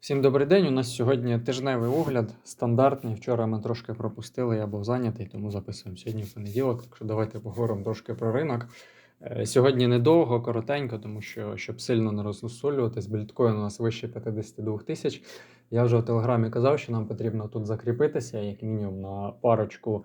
Всім добрий день. У нас сьогодні тижневий огляд, стандартний. Вчора ми трошки пропустили, я був зайнятий, тому записуємо сьогодні в понеділок. Так що давайте поговоримо трошки про ринок. Е, Сьогодні недовго, коротенько, тому що щоб сильно не розсолюватись, біткоін у нас вище 52 тисяч. Я вже в телеграмі казав, що нам потрібно тут закріпитися, як мінімум на парочку,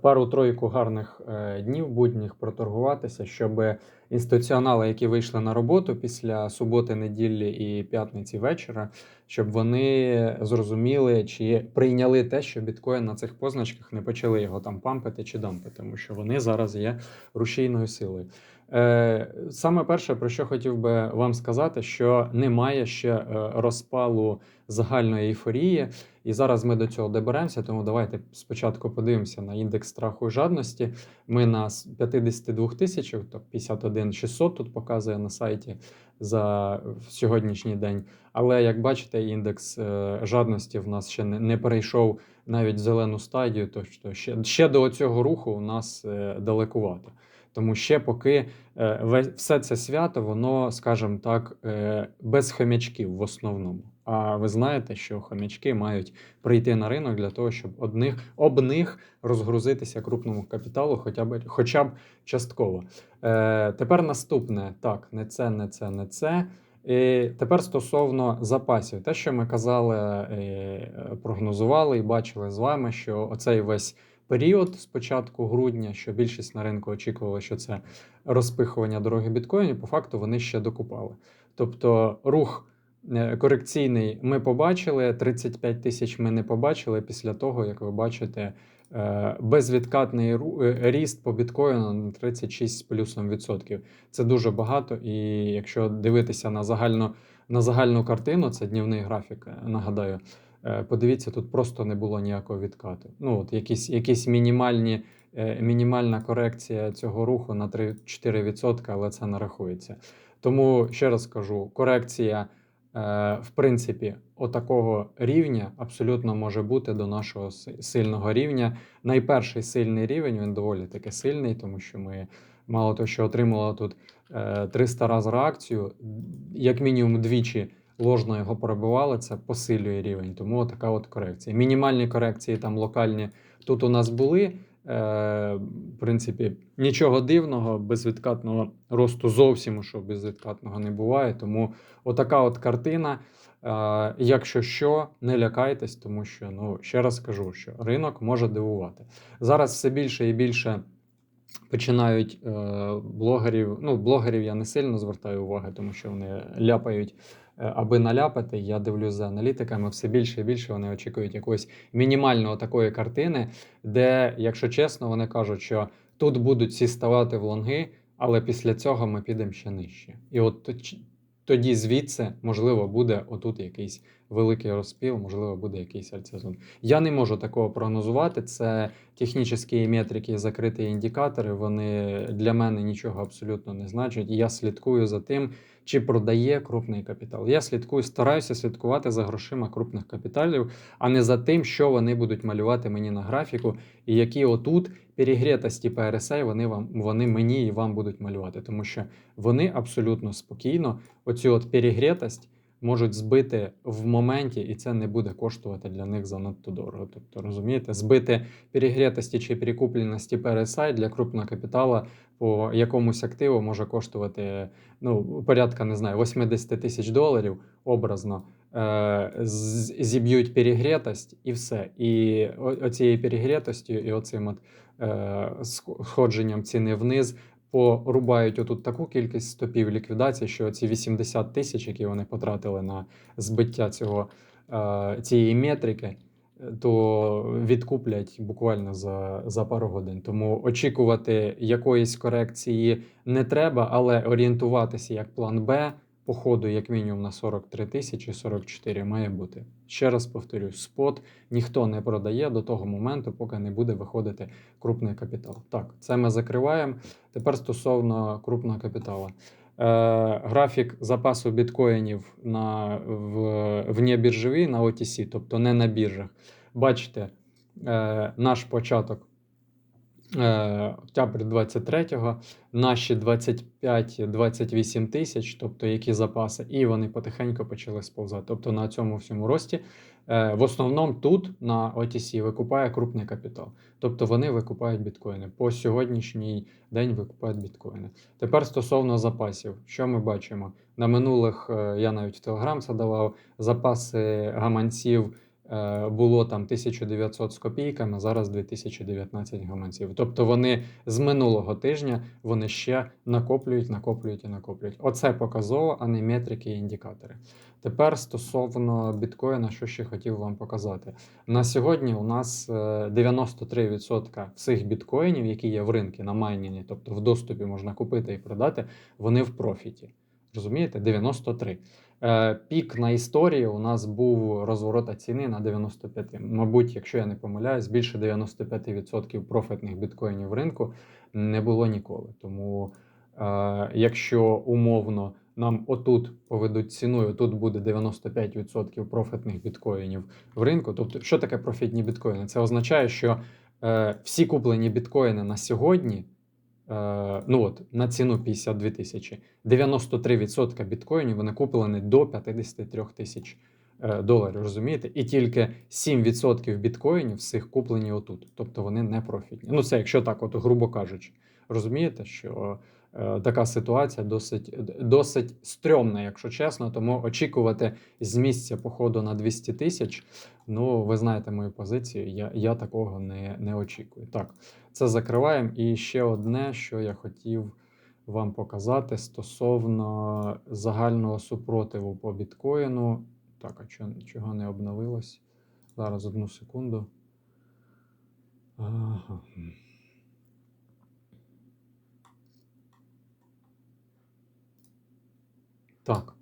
пару-тройку гарних е, днів будніх проторгуватися, щоб інституціонали, які вийшли на роботу після суботи, неділі і п'ятниці вечора, щоб вони зрозуміли чи прийняли те, що біткоін на цих позначках не почали його там пампити чи дампити, тому що вони зараз є рушійною силою. Е, Саме перше, про що хотів би вам сказати, що немає ще е, розпалу загальної ейфорії, і зараз ми до цього доберемося. Тому давайте спочатку подивимося на індекс страху і жадності. Ми на 52 тисячах, тобто 51 600 тут показує на сайті за сьогоднішній день. Але як бачите, індекс е, жадності в нас ще не, перейшов навіть зелену стадію, то що ще, ще до цього руху у нас е, далекувато. Тому ще поки е, все це свято, воно, скажімо так, без хомячків в основному. А ви знаєте, що хомячки мають прийти на ринок для того, щоб одних об них розгрузитися крупному капіталу, хоча б хоча б частково. Е, тепер наступне так, не це, не це, не це. І тепер стосовно запасів, те, що ми казали, е, прогнозували і бачили з вами, що оцей весь період з початку грудня, що більшість на ринку очікувала, що це розпихування дороги біткоїнів, по факту вони ще докупали. Тобто рух корекційний ми побачили, 35 тисяч ми не побачили після того, як ви бачите. е, Безвідкатний е, ріст по біткоїну на 36 з плюсом відсотків. Це дуже багато. І якщо дивитися на загальну, на загальну картину, це днівний графік, е, нагадаю. е, Подивіться, тут просто не було ніякого відкату. Ну, от якісь, якісь мінімальні, е, мінімальна корекція цього руху на 3-4%, але це не рахується. Тому ще раз кажу: корекція, е, в принципі, отакого рівня абсолютно може бути до нашого сильного рівня. Найперший сильний рівень він доволі таки сильний, тому що ми мало того, що отримали тут е, 300 раз реакцію, як мінімум двічі ложно його пробивали, це посилює рівень. Тому така от корекція. Мінімальні корекції там локальні тут у нас були. Е, в принципі, нічого дивного, безвідкатного росту зовсім що безвідкатного не буває. Тому отака от картина. Е, якщо що, не лякайтесь, тому що ну ще раз кажу, що ринок може дивувати. Зараз все більше і більше починають е, блогерів. Ну, блогерів я не сильно звертаю уваги, тому що вони ляпають. Е, Аби наляпати, я дивлюсь за аналітиками, все більше і більше вони очікують якоїсь мінімальної такої картини, де, якщо чесно, вони кажуть, що тут будуть всі ставати в лонги, але після цього ми підемо ще нижче. І от тоді звідси, можливо, буде отут якийсь великий розпіл, можливо, буде якийсь альтсезон. Я не можу такого прогнозувати. Це технічні метрики, закриті індикатори. Вони для мене нічого абсолютно не значать. Я слідкую за тим, чи продає крупний капітал. Я слідкую, стараюся слідкувати за грошима крупних капіталів, а не за тим, що вони будуть малювати мені на графіку, і які отут перегрітості ПРСА вони вам вони мені і вам будуть малювати, тому що вони абсолютно спокійно оцю от перегрітость можуть збити в моменті, і це не буде коштувати для них занадто дорого. Тобто, розумієте, збити перегрітості чи перекупленості RSI для крупного капітала по якомусь активу може коштувати ну, порядка, не знаю, 80 тисяч доларів образно. Е, зіб'ють перегрітость і все. І оцією перегрітостю і оцим от, е, сходженням ціни вниз порубають отут таку кількість стопів ліквідації, що ці 80 тисяч, які вони потратили на збиття цього, е, цієї метрики, то відкуплять буквально за, за пару годин. Тому очікувати якоїсь корекції не треба, але орієнтуватися як план Б по ходу, як мінімум на 43 тисячі 44 має бути. Ще раз повторюю, спот ніхто не продає до того моменту, поки не буде виходити крупний капітал. Так, це ми закриваємо. Тепер стосовно крупного капіталу. Е, графік запасу біткоїнів на, в, в біржовій на OTC, тобто не на біржах. Бачите, е, наш початок октябрь 23-го, наші 25-28 тисяч, тобто які запаси, і вони потихеньку почали сповзати. Тобто на цьому всьому рості. е, В основному тут на OTC викупає крупний капітал. Тобто вони викупають біткоїни. По сьогоднішній день викупають біткоїни. Тепер стосовно запасів, що ми бачимо? На минулих е, я навіть в Телеграм задавав запаси гаманців. Е, Було там 1900 з копійками, зараз 2019 гаманців. Тобто вони з минулого тижня вони ще накоплюють, накоплюють і накоплюють. Оце показово, а не метрики і індикатори. Тепер стосовно біткоїна, що ще хотів вам показати. На сьогодні у нас е, 93% всіх біткоїнів, які є в ринку на майніні, тобто в доступі можна купити і продати, вони в профіті. Розумієте? 93. Е, Пік на історії у нас був розворота ціни на 95. Мабуть, якщо я не помиляюсь, більше 95% профітних біткоїнів в ринку не було ніколи. Тому, е, якщо умовно нам отут поведуть ціну, і отут буде 95% профітних біткоїнів в ринку. Тобто, що таке профітні біткоїни? Це означає, що е, всі куплені біткоїни на сьогодні. Е, ну от на ціну 52 тисячі, 93% біткоїнів вони куплені до 53 тисяч е, доларів. Розумієте? І тільки 7% біткоїнів всіх куплені отут. Тобто вони не профітні. Ну, це якщо так, от грубо кажучи. Розумієте, що е, така ситуація досить, досить стрьомна, якщо чесно. Тому очікувати з місця походу на 200 тисяч. Ну, ви знаєте мою позицію. Я, я такого не, не очікую. Так. Це закриваємо. І ще одне, що я хотів вам показати стосовно загального супротиву по біткоїну. Так, а чого, чого не обновилось? Зараз одну секунду. Ага. Так.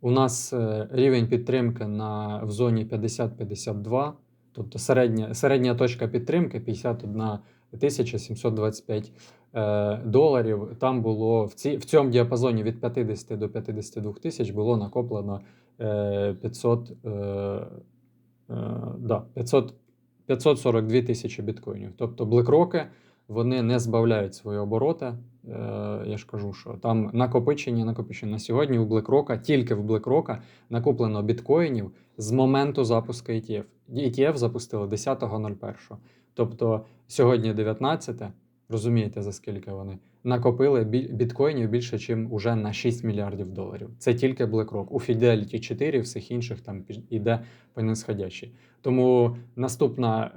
У нас е, рівень підтримки на, в зоні 50-52, тобто середня, середня точка підтримки 51 1725 е, доларів. Там було в, ці, в цьому діапазоні від 50 до 52 тисяч було накоплено е, 500, е, е, да, 500, 542 тисячі біткоїнів. Тобто блекроки вони не збавляють свої обороти. Я ж кажу, що там накопичення, накопичення. На сьогодні у BlackRock, тільки в BlackRock накоплено біткоїнів з моменту запуску ETF. ETF запустили 10.01. Тобто сьогодні 19, розумієте, за скільки вони накопили біткоїнів більше, ніж уже на 6 мільярдів доларів. Це тільки BlackRock. У Fidelity 4, всіх інших там іде по нисходящій. Тому наступна,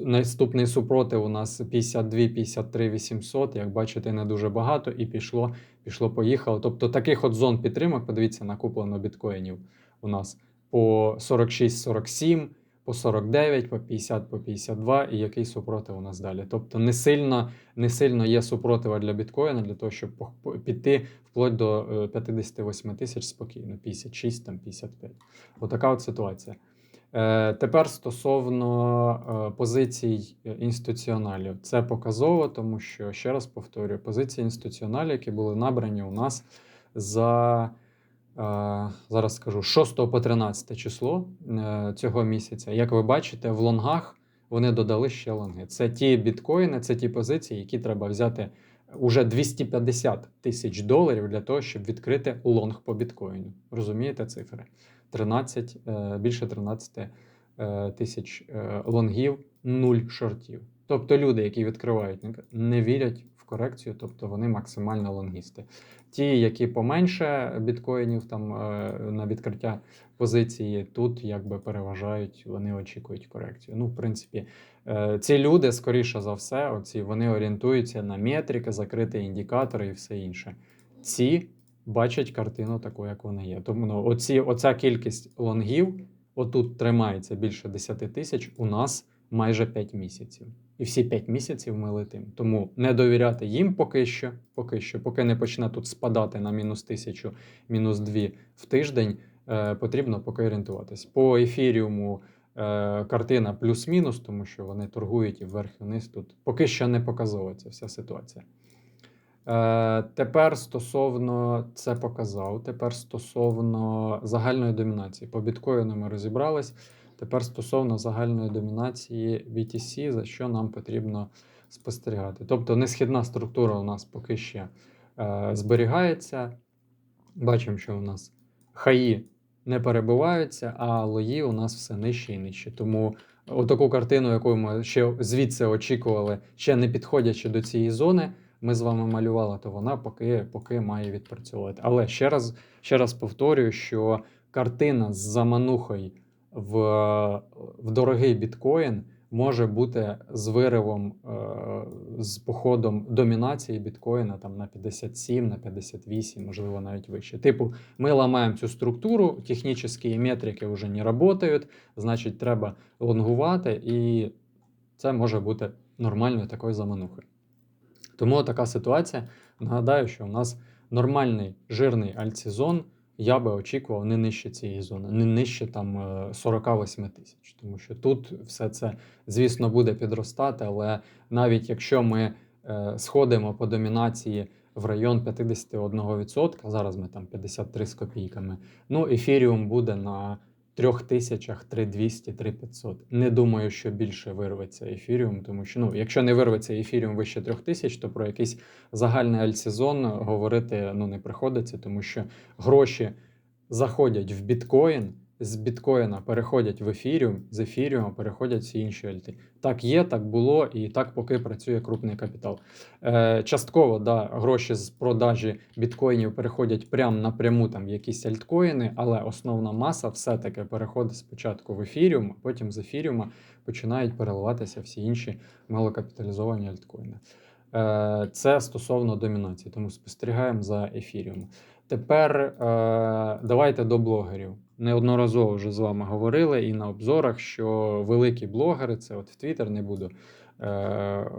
е, наступний супротив у нас 52, 53, 800. Як бачите, не дуже багато, і пішло, пішло, поїхало. Тобто таких от зон підтримок, подивіться, накуплено біткоїнів у нас по 46-47, по 49, по 50, по 52, і який супротив у нас далі. Тобто не сильно, не сильно є супротива для біткоїна для того, щоб піти вплоть до е, 58 тисяч спокійно, 56, там 55. Отака от ситуація. Е, Тепер стосовно е, позицій е, інституціоналів, це показово, тому що ще раз повторюю, позиції інституціоналів, які були набрані у нас за е, зараз скажу 6 по 13 число е, цього місяця. Як ви бачите, в лонгах вони додали ще лонги. Це ті біткоїни, це ті позиції, які треба взяти уже 250 тисяч доларів для того, щоб відкрити лонг по біткоїну. Розумієте цифри? 13, е, більше 13 е, тисяч лонгів, нуль шортів. Тобто люди, які відкривають, не вірять в корекцію, тобто вони максимально лонгісти. Ті, які поменше біткоїнів там е, на відкриття позиції, тут якби переважають, вони очікують корекцію. Ну, в принципі, е, ці люди, скоріше за все, оці, вони орієнтуються на метрики, закриті індикатори і все інше. Ці бачать картину таку, як вона є. Тому ну, оці, оця кількість лонгів отут тримається більше 10 тисяч, у нас майже 5 місяців. І всі 5 місяців ми летимо. Тому не довіряти їм поки що, поки що, поки не почне тут спадати на мінус тисячу, мінус 2 в тиждень, е, потрібно поки орієнтуватись. По ефіріуму е, картина плюс-мінус, тому що вони торгують і вверх і вниз тут. Поки що не показова вся ситуація. Е, тепер стосовно це показав. Тепер стосовно загальної домінації. По біткоїну ми розібрались. Тепер стосовно загальної домінації BTC, за що нам потрібно спостерігати. Тобто несхідна структура у нас поки ще е, зберігається. Бачимо, що у нас хаї не перебиваються, а лої у нас все нижче і нижче. Тому отаку картину, яку ми ще звідси очікували, ще не підходячи до цієї зони, ми з вами малювали, то вона поки, поки має відпрацьовувати. Але ще раз, ще раз повторюю, що картина з заманухою в, в дорогий біткоін може бути з виривом, е, з походом домінації біткоїна там на 57, на 58, можливо, навіть вище. Типу, ми ламаємо цю структуру, технічні метрики вже не працюють, значить, треба лонгувати, і це може бути нормальною такою заманухою. Тому така ситуація. Нагадаю, що у нас нормальний жирний альтсезон я би очікував не нижче цієї зони, не нижче там е, 48 тисяч. Тому що тут все це, звісно, буде підростати, але навіть якщо ми е, сходимо по домінації в район 51%, зараз ми там 53 з копійками, ну, ефіріум буде на 3 тисячах 3200 3500. Не думаю, що більше вирветься ефіріум, тому що ну, якщо не вирветься ефіріум вище 3000, то про якийсь загальний альсезон говорити ну, не приходиться, тому що гроші заходять в біткоін, з біткоїна переходять в ефіріум, з ефіріума переходять всі інші альти. Так є, так було, і так поки працює крупний капітал. Е, частково да, гроші з продажі біткоїнів переходять прямо напряму там в якісь альткоїни, але основна маса все-таки переходить спочатку в ефіріум, а потім з ефіріума починають переливатися всі інші малокапіталізовані альткоїни. Е, Це стосовно домінації, тому спостерігаємо за ефіріумом. Тепер е, давайте до блогерів. Неодноразово вже з вами говорили і на обзорах, що великі блогери, це от в Твіттер не буду е,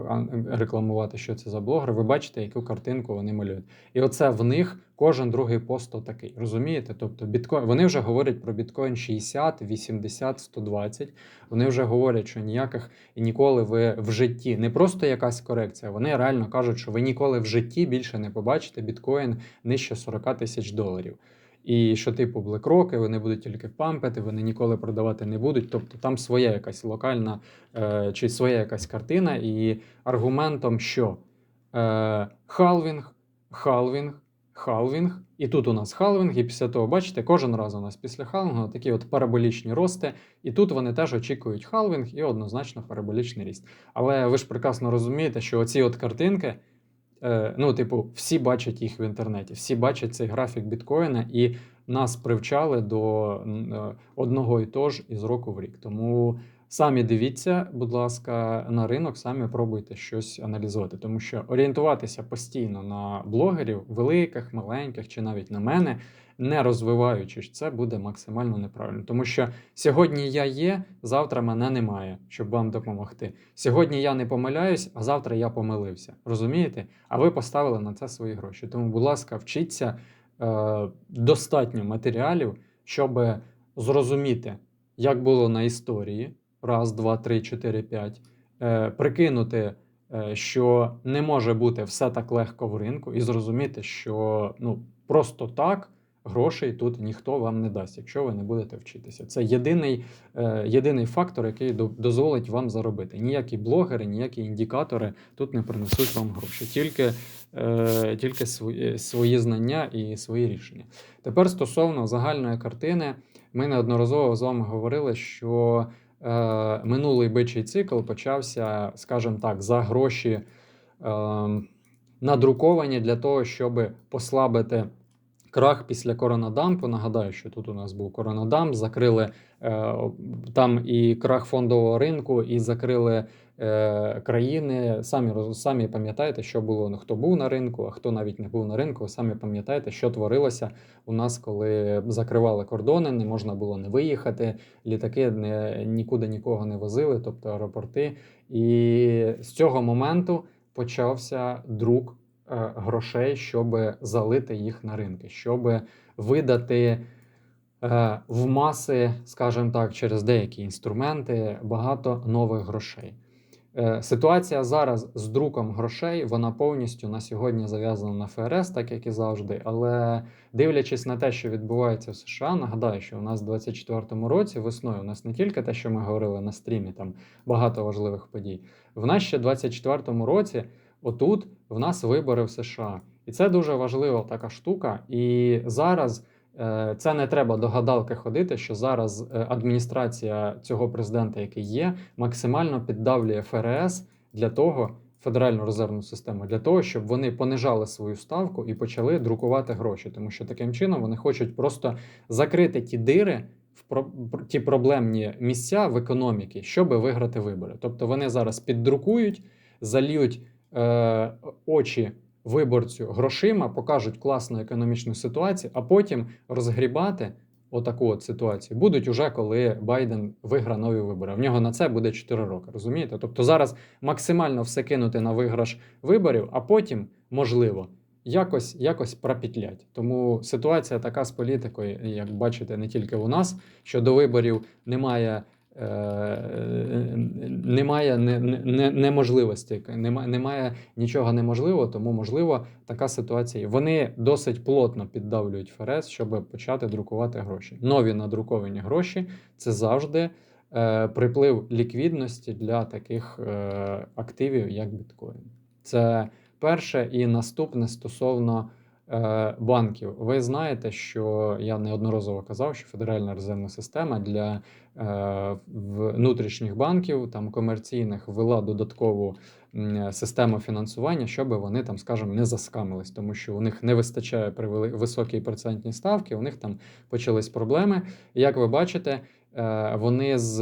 рекламувати, що це за блогери. Ви бачите, яку картинку вони малюють. І оце в них кожен другий пост такий. Розумієте? Тобто біткоін, вони вже говорять про біткоін 60, 80, 120. Вони вже говорять, що ніяких і ніколи ви в житті не просто якась корекція. Вони реально кажуть, що ви ніколи в житті більше не побачите біткоін нижче 40 тисяч доларів. І що, типу, BlackRock, вони будуть тільки пампити, вони ніколи продавати не будуть. Тобто там своя якась локальна е, чи своя якась картина, і аргументом, що е, халвінг, халвінг, халвінг, і тут у нас халвінг, і після того, бачите, кожен раз у нас після халвінгу такі от параболічні рости, і тут вони теж очікують халвінг і однозначно параболічний ріст. Але ви ж прекрасно розумієте, що оці от картинки. Е, ну, типу, всі бачать їх в інтернеті, всі бачать цей графік біткоїна, і нас привчали до е, одного і того ж із року в рік. Тому самі дивіться, будь ласка, на ринок, самі пробуйте щось аналізувати, тому що орієнтуватися постійно на блогерів, великих, маленьких чи навіть на мене, не розвиваючись, це буде максимально неправильно. Тому що сьогодні я є, завтра мене немає, щоб вам допомогти. Сьогодні я не помиляюсь, а завтра я помилився. Розумієте? А ви поставили на це свої гроші. Тому, будь ласка, вчіться е, достатньо матеріалів, щоб зрозуміти, як було на історії. Раз, два, три, чотири, п'ять. Е, прикинути, е, що не може бути все так легко в ринку, і зрозуміти, що ну, просто так грошей тут ніхто вам не дасть, якщо ви не будете вчитися. Це єдиний, е, єдиний фактор, який до- дозволить вам заробити. Ніякі блогери, ніякі індикатори тут не принесуть вам гроші, тільки, е, тільки свої, свої знання і свої рішення. Тепер стосовно загальної картини, ми неодноразово з вами говорили, що е, минулий бичий цикл почався, скажімо так, за гроші. Е, надруковані для того, щоб послабити крах після коронадампу. Нагадаю, що тут у нас був коронадамп, закрили е, там і крах фондового ринку, і закрили е, країни. Самі самі пам'ятаєте, що було хто був на ринку, а хто навіть не був на ринку. Самі пам'ятаєте, що творилося у нас, коли закривали кордони, не можна було не виїхати, літаки не, нікуди нікого не возили, тобто аеропорти. І з цього моменту почався друк грошей, щоб залити їх на ринки, щоб видати е, в маси, скажімо так, через деякі інструменти багато нових грошей. Е, Ситуація зараз з друком грошей, вона повністю на сьогодні зав'язана на ФРС, так як і завжди. Але дивлячись на те, що відбувається в США, нагадаю, що у нас в 24-му році весною у нас не тільки те, що ми говорили на стрімі, там багато важливих подій. В нас ще в 24-му році, отут в нас вибори в США. І це дуже важлива така штука. І зараз. Е, Це не треба до гадалки ходити, що зараз е, адміністрація цього президента, який є, максимально піддавлює ФРС для того, Федеральну резервну систему, для того, щоб вони понижали свою ставку і почали друкувати гроші, тому що таким чином вони хочуть просто закрити ті дири в ті проблемні місця в економіці, щоб виграти вибори. Тобто вони зараз піддрукують, зальють е, очі виборцю грошима, покажуть класну економічну ситуацію, а потім розгрібати отаку от ситуацію будуть уже коли Байден виграє нові вибори. В нього на це буде 4 роки. Розумієте? Тобто зараз максимально все кинути на виграш виборів, а потім можливо. Якось якось пропітлять. Тому ситуація така з політикою, як бачите, не тільки у нас, що до виборів немає немає не, не, неможливості, немає, немає нічого неможливого, тому можливо така ситуація. Вони досить плотно піддавлюють ФРС, щоб почати друкувати гроші. Нові надруковані гроші це завжди е, приплив ліквідності для таких е, активів, як біткоін. Це перше і наступне стосовно. Е, банків. Ви знаєте, що я неодноразово казав, що Федеральна резервна система для е, внутрішніх банків, там комерційних, ввела додаткову систему фінансування, щоб вони там, скажімо, не заскамились, тому що у них не вистачає при високій процентній ставки, у них там почались проблеми. Як ви бачите, е, вони з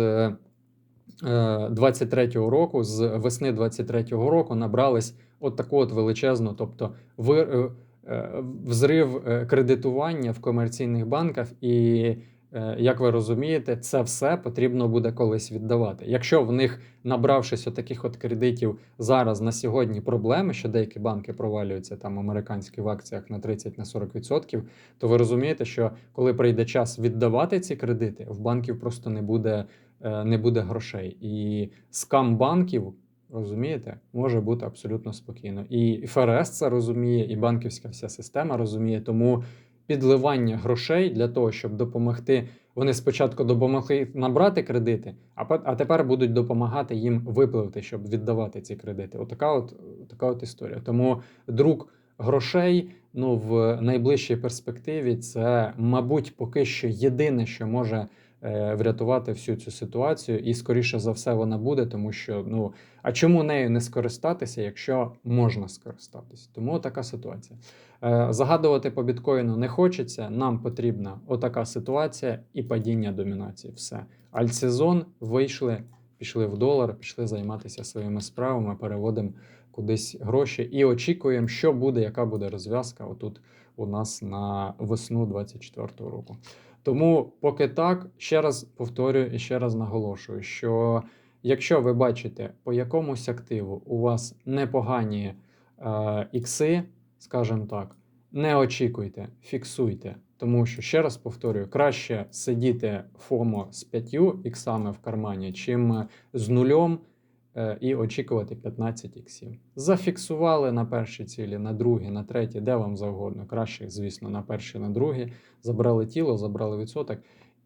23-го року, з весни 23-го року набрались от таку от величезну, тобто ви. Е, взрив е, кредитування в комерційних банках, і, е, як ви розумієте, це все потрібно буде колись віддавати. Якщо в них, набравшись таких от кредитів, зараз на сьогодні проблеми, що деякі банки провалюються там американські в акціях на 30-40%, то ви розумієте, що коли прийде час віддавати ці кредити, в банків просто не буде, не буде грошей. І скам банків. Розумієте, може бути абсолютно спокійно. І ФРС це розуміє, і банківська вся система розуміє. Тому підливання грошей для того, щоб допомогти. Вони спочатку допомогли набрати кредити, а а тепер будуть допомагати їм випливти, щоб віддавати ці кредити. Отака от така от історія. Тому друк грошей ну в найближчій перспективі це, мабуть, поки що єдине, що може. Е, врятувати всю цю ситуацію, і скоріше за все вона буде, тому що ну а чому нею не скористатися, якщо можна скористатися? Тому така ситуація. Е, загадувати по біткоїну не хочеться. Нам потрібна отака ситуація і падіння домінації. Все. Альтсезон вийшли, пішли в долар, пішли займатися своїми справами, переводимо кудись гроші і очікуємо, що буде, яка буде розв'язка отут у нас на весну 2024 року. Тому, поки так, ще раз повторюю і ще раз наголошую, що якщо ви бачите по якомусь активу у вас непогані е, ікси, скажімо так, не очікуйте, фіксуйте. Тому що, ще раз повторюю, краще сидіти ФОМО з п'ятью іксами в кармані, чим з нульом і очікувати 15 іксів. Зафіксували на першій цілі, на другій, на третій, де вам завгодно. Краще, звісно, на першій, на другій. Забрали тіло, забрали відсоток.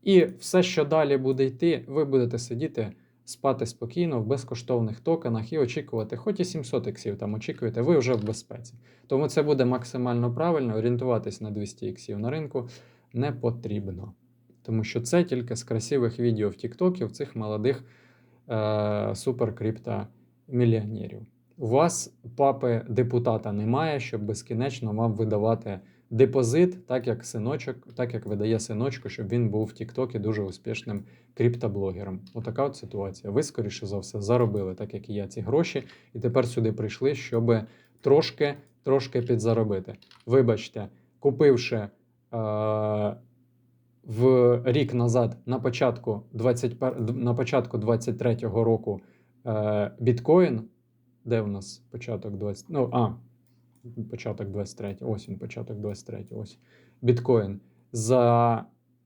І все, що далі буде йти, ви будете сидіти, спати спокійно в безкоштовних токенах і очікувати, хоч і 700 іксів там очікуєте, ви вже в безпеці. Тому це буде максимально правильно, орієнтуватись на 200 іксів на ринку не потрібно. Тому що це тільки з красивих відео в Тіктокі в цих молодих е, суперкриптомільйонерів. У вас папи депутата немає, щоб безкінечно вам видавати депозит, так як синочок, так як видає синочку, щоб він був в Тіктокі дуже успішним криптоблогером. Отака от ситуація. Ви, скоріше за все, заробили, так як і я, ці гроші, і тепер сюди прийшли, щоб трошки трошки підзаробити. Вибачте, купивши. Е, в рік назад, на початку 20, на початку 23-го року е, біткоін, де у нас початок 20, ну, а, початок 23, ось він, початок 23, ось біткоін. За,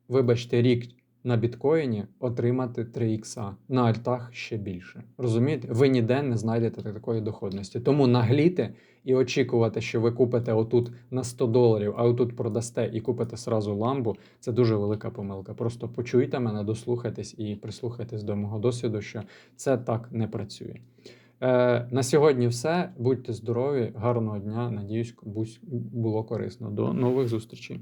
вибачте, рік на біткоїні отримати 3 ікса, на альтах ще більше. Розумієте? Ви ніде не знайдете такої доходності. Тому нагліти і очікувати, що ви купите отут на 100 доларів, а отут продасте і купите сразу ламбу, це дуже велика помилка. Просто почуйте мене, дослухайтесь і прислухайтесь до мого досвіду, що це так не працює. Е, на сьогодні все. Будьте здорові, гарного дня. Надіюсь, було корисно. До нових зустрічей.